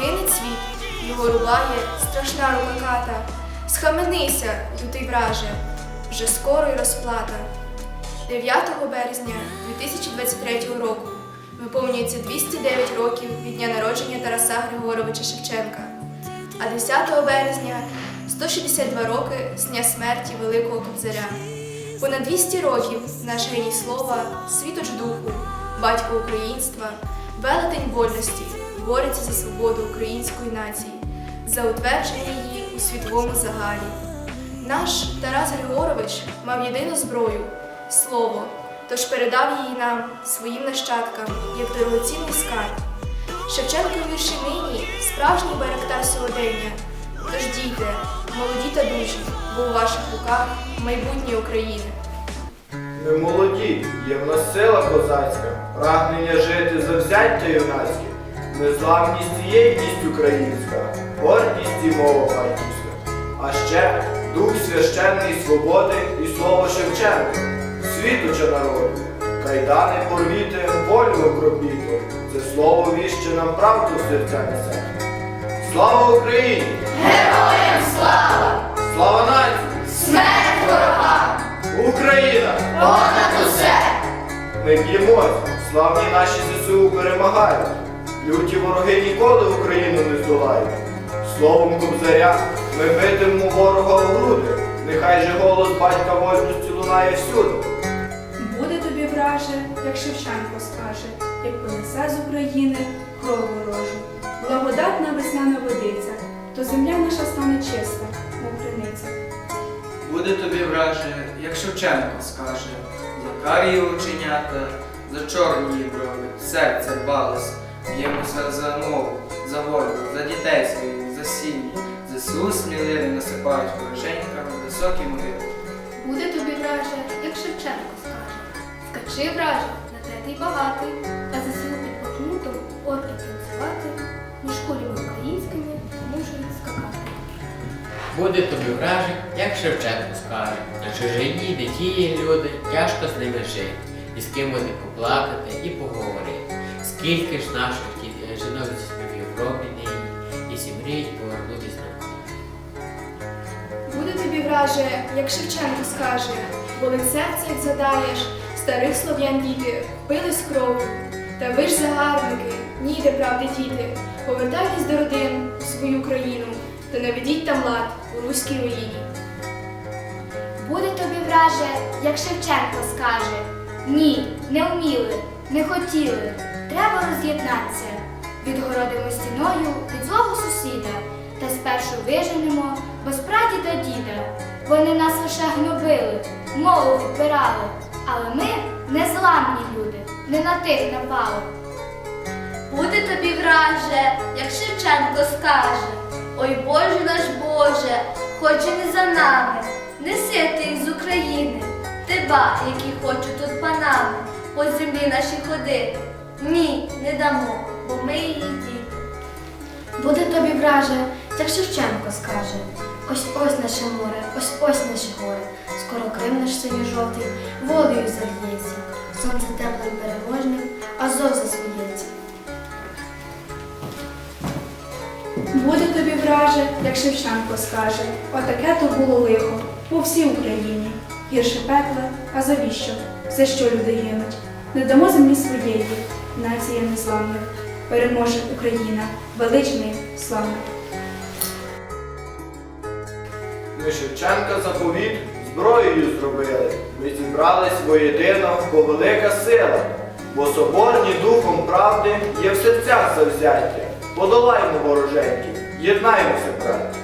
Гине цвіт, його рубає страшна рука ката. Схаменися, лютий враже, вже скоро й розплата. 9 березня 2023 року виповнюється 209 років від дня народження Тараса Григоровича Шевченка, а 10 березня 162 роки з дня смерті Великого Кобзаря. Понад 200 років наш геній слова, світоч духу, батько українства, велетень вольності бореться за свободу української нації, за утвердження її у світовому загалі. Наш Тарас Григорович мав єдину зброю слово, тож передав її нам, своїм нащадкам, як дорогоцінний скарб. Шевченкові вірші нині справжній байрактар сьогодення. Тож дійте, молоді та дужі, бо у ваших руках майбутнє України. Ми молоді, є в нас сила козацька, прагнення жити завзяття юнацьке, незламність є єдність українська, гордість і мова батьківська. А ще дух священний свободи і слово Шевченка, світоча народу, кайдани порвіти, волю окропіти, це слово віще нам правду в серця несе. Слава Україні! Героям слава! Слава нації! Смерть ворогам! Україна! Понад усе! Ми б'ємось, славні наші ЗСУ перемагають. Люті вороги ніколи Україну не здолають. Словом кобзаря ми битимемо ворога у груди. Нехай же голос батька вольності лунає всюди. Буде тобі враже, як Шевченко скаже, як понесе з України кров ворожу. Благодатна весняна водиця, то земля наша стане чиста, мов криниця. Буде тобі враже, як Шевченко скаже, за карі оченята, за чорні брови, серце рвалось, б'ємося за мову, за волю, за дітей своїх, за сім'ї, ЗСУ сміливі насипають вороженьками високі мири. Буде тобі враже, як Шевченко скаже. Скачи враже, на те ти й багатий, а за силу під Бахмутом орки танцювати, між кулями українськими мушують скакати. Буде тобі вражик, як Шевченко скаже, на чужині, де тіє люди, тяжко з ними жити, і з ким вони поплакати і поговорити. Скільки ж наших е, жінок в Європі нині, і всі мріють повернутися на Україну. Буде тобі враже, як Шевченко скаже, болить серце, як задаєш, старих слов'ян діти впились кров'ю. Та ви ж загарбники, ніде правди діти, повертайтесь до родин у свою країну, та наведіть там лад у руській руїні. Буде тобі враже, як Шевченко скаже. Ні, не вміли, не хотіли. Треба роз'єднатися. Відгородимо стіною від злого сусіда. Та спершу виженемо без прадіда діда. Вони нас лише гнобили, мову відбирали. Але ми незламні люди, не на тих напали. Буде тобі враже, як Шевченко скаже. Ой Боже наш Боже, хоч і не за нами, неси тих з України, тебе, які хочуть тут панами, по землі нашій ходити. Ні, не дамо, бо ми її діти. Буде тобі враже, як Шевченко скаже. Ось ось наше море, ось ось наші гори. Скоро Крим наш синьо-жовтий волею зальється. Сонце теплим переможним, Азов засміється. Буде тобі враже, як Шевченко скаже, отаке то було лихо по всій Україні. Гірше пекла, а завіщо? За що люди гинуть? Не дамо землі своєї, нація незламна. Переможе Україна, величний, славний. Ми Шевченка заповіт зброєю зробили. Ми зібрались воєдино, бо велика сила. Бо соборні духом правди є в серцях завзяття. Подолаймо вороженьків, єднаймося, браття.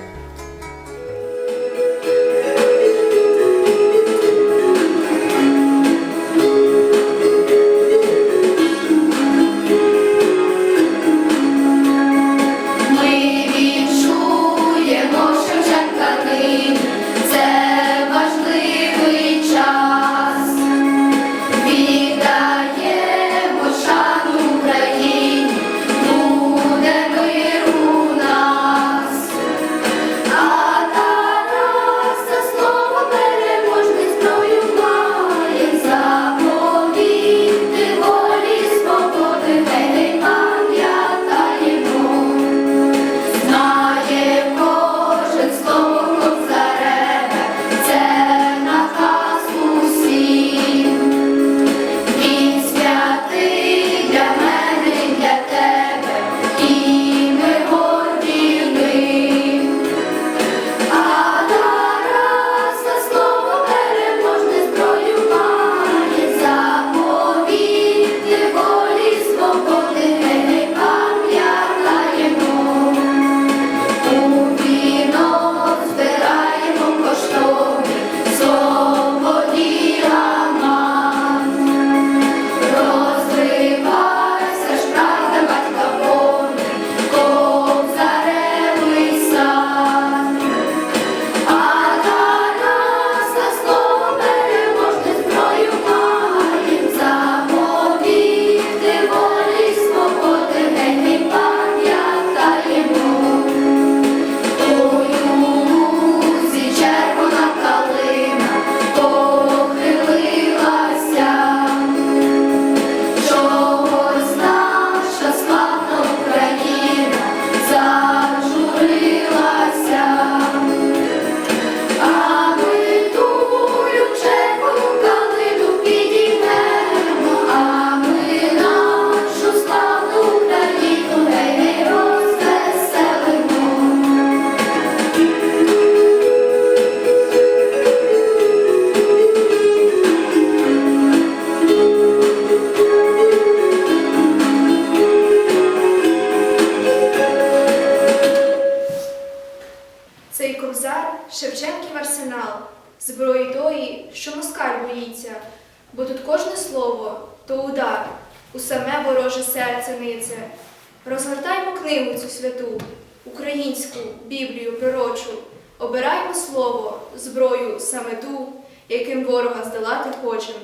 Українську Біблію пророчу, обираймо слово, зброю саме ту, яким ворога здолати хочем.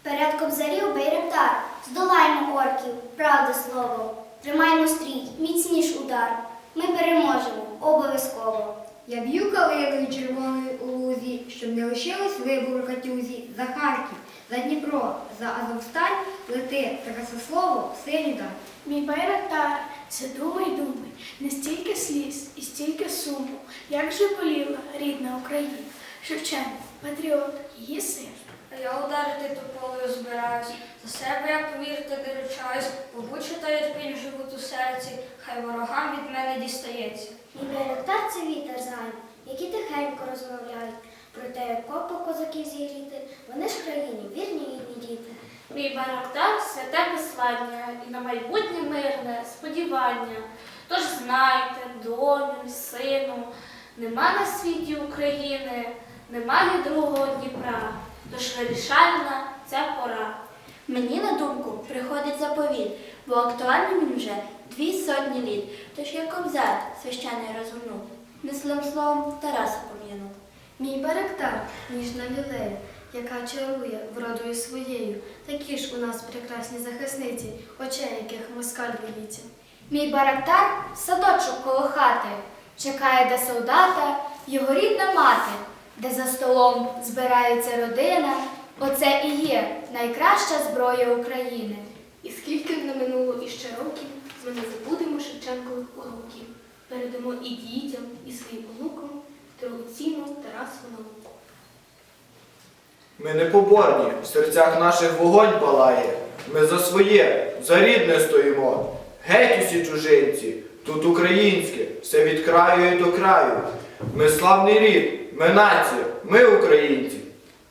Вперед кобзарів Байрактар, здолаймо орків, правди слово. Тримаймо стрій, міцніш удар. Ми переможемо обов'язково. Я б'ю калиною червоною у лузі, щоб не лишилось вибору катюзі за Харків, за Дніпро, за Азовсталь лети красослово в синю даль. Мій байрактар, це думай, думай, не стільки сліз і стільки суму, як же боліла рідна Україна, Шевченко, патріот, її син. А я ударити тополею збираюсь, за себе я повірте не ручаюсь, побучу та ірпінь живуть у серці, хай ворогам від мене дістається. Мій Байрактар це вітер займ, які тихенько розмовляють. Про те, як копа козаків зігріти, вони ж країні, вірні рідні діти. Мій байрактар святе послання і на майбутнє мирне сподівання. Тож знайте, доню, сину, нема на світі України, немає другого Дніпра, тож вирішальна ця пора. Мені на думку приходить заповіт, бо актуальним він вже дві сотні літ. Тож як кобзар священний розгорнув, не злим словом Тараса пом'янув. Мій барактар, ніжна лілея, яка чарує вродою своєю, такі ж у нас прекрасні захисниці, очей яких москаль боїться. Мій Байрактар – садочок коло хати, чекає де солдата, його рідна мати, де за столом збирається родина. Оце і є найкраща зброя України. І скільки не минуло іще років, ми не забудемо Шевченкових уроків. Передамо і дітям, і своїм онукам дорогоцінну Тарасову науку. Ми не поборні, в серцях наших вогонь палає. Ми за своє, за рідне стоїмо. Геть усі чужинці, тут українське, все від краю і до краю. Ми славний рід, ми нація, ми українці.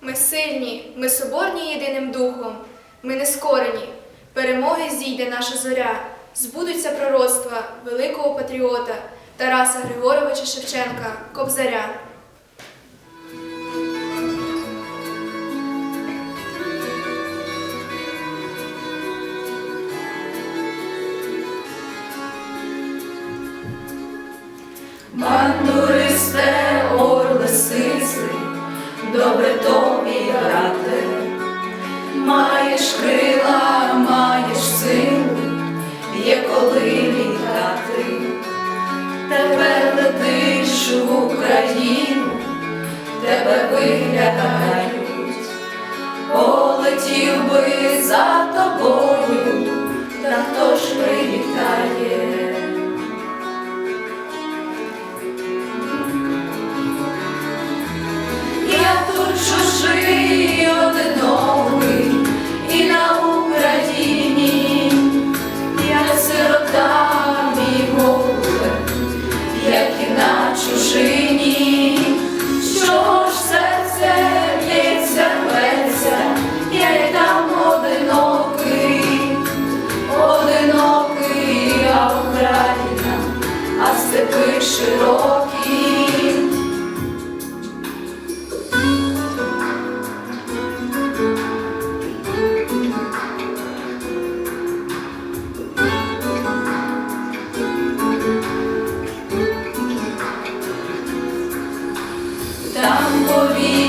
Ми сильні, ми соборні єдиним духом, ми не скорені. Перемоги зійде наша зоря, збудуться пророцтва великого патріота Тараса Григоровича Шевченка, Кобзаря.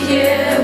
here.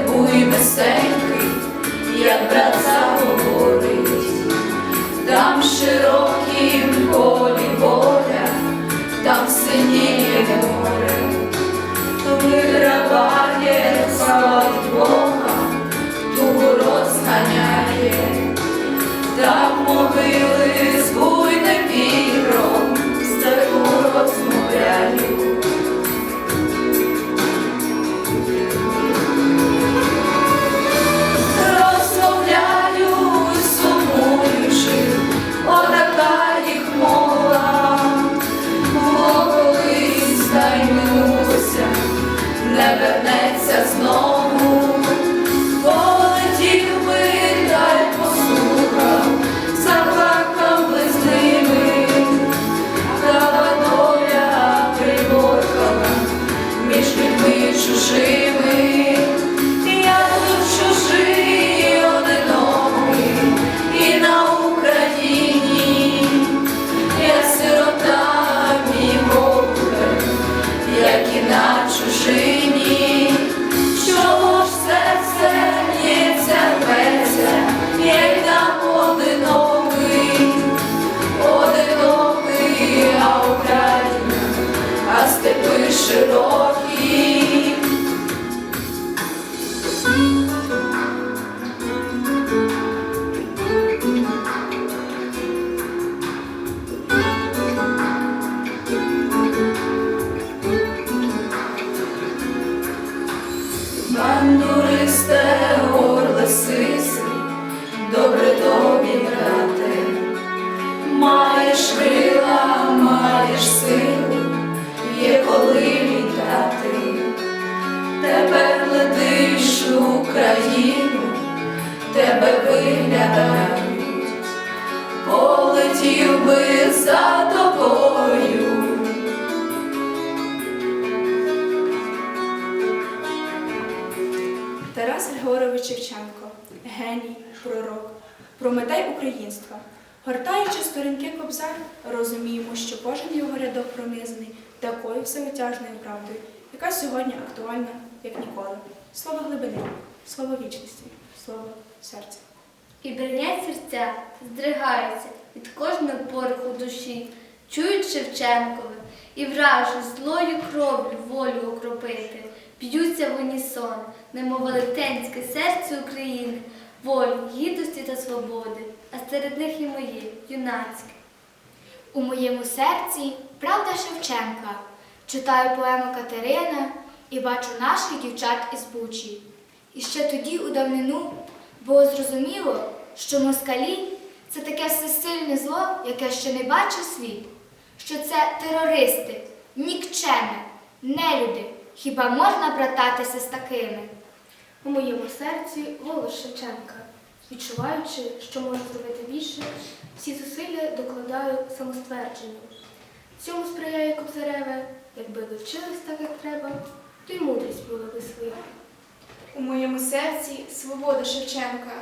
Виглядають, полетів би за тобою. Тарас Григорович Шевченко, геній, пророк, прометей українства. Гортаючи сторінки кобзар, розуміємо, що кожен його рядок пронизаний такою всеотяжною правдою, яка сьогодні актуальна, як ніколи. Слово глибини, слово вічності, слово серця. І бринять серця здригаються від кожного пороху душі, чують Шевченкове і вражуть злою кровлю волю окропити, б'ються в унісон, немов велетенське серце України, волі, гідності та свободи, а серед них і моє, юнацьке. У моєму серці правда Шевченка. Читаю поему Катерина і бачу наших дівчат із Бучі. І ще тоді, у давнину, було зрозуміло, що москалі це таке всесильне зло, яке ще не бачив світ, що це терористи, нікчеми, нелюди. Хіба можна брататися з такими? У моєму серці голос Шевченка. Відчуваючи, що можу зробити більше, всі зусилля докладаю самоствердженню. Цьому сприяє Кобзареве, якби ви так, як треба, то й мудрість була би своя. У моєму серці свобода Шевченка,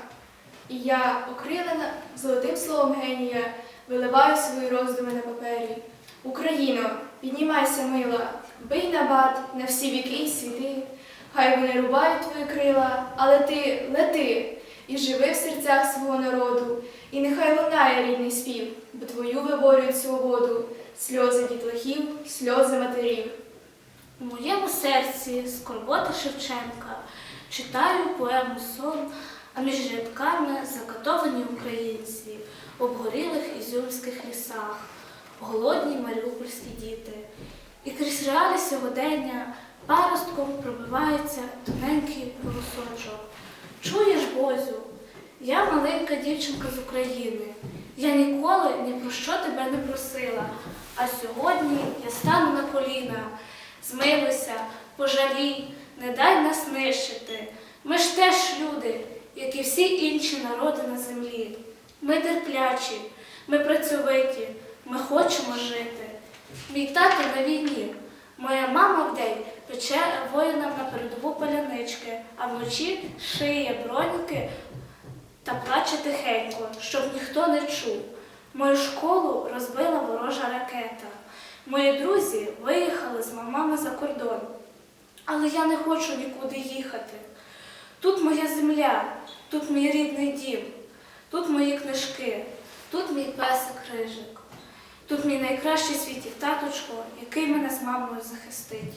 і я, окрилена золотим словом генія, виливаю свої роздуми на папері. Україно, піднімайся, мила, бий на бат на всі віки й світи. Хай вони рубають твої крила, але ти лети і живи в серцях свого народу, і нехай лунає рідний спів, бо твою виборюють свободу, сльози дітлахів, сльози матерів. У моєму серці скорбота Шевченка. Читаю поему сон, а між рядками закатовані українці в обгорілих ізюмських лісах, голодні маріупольські діти. І крізь реалії сьогодення паростком пробивається тоненький голосочок. Чуєш, Бозю, я маленька дівчинка з України. Я ніколи ні про що тебе не просила, а сьогодні я стану на коліна. Змилуйся, пожалій, не дай нас нищити. Ми ж теж люди, як і всі інші народи на землі. Ми терплячі, ми працьовиті, ми хочемо жити. Мій тато на війні, моя мама вдень пече воїнам на передову палянички, а вночі шиє броніки та плаче тихенько, щоб ніхто не чув. Мою школу розбила ворожа ракета. Мої друзі виїхали з мамами за кордон. Але я не хочу нікуди їхати. Тут моя земля, тут мій рідний дім, тут мої книжки, тут мій песик рижик, тут мій найкращий в світі таточко, який мене з мамою захистить.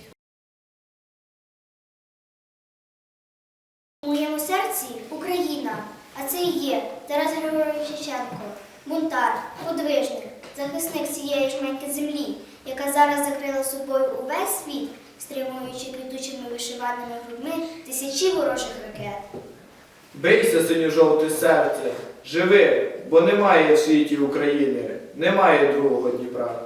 У моєму серці Україна, а це і є Тарас Григорович Шевченко, бунтар, подвижник, захисник цієї жменьки землі, яка зараз закрила собою увесь світ, стримуючи квітучими вишиваними грудьми тисячі ворожих ракет. Бийся, синьо-жовте серце, живи, бо немає в світі України, немає другого Дніпра.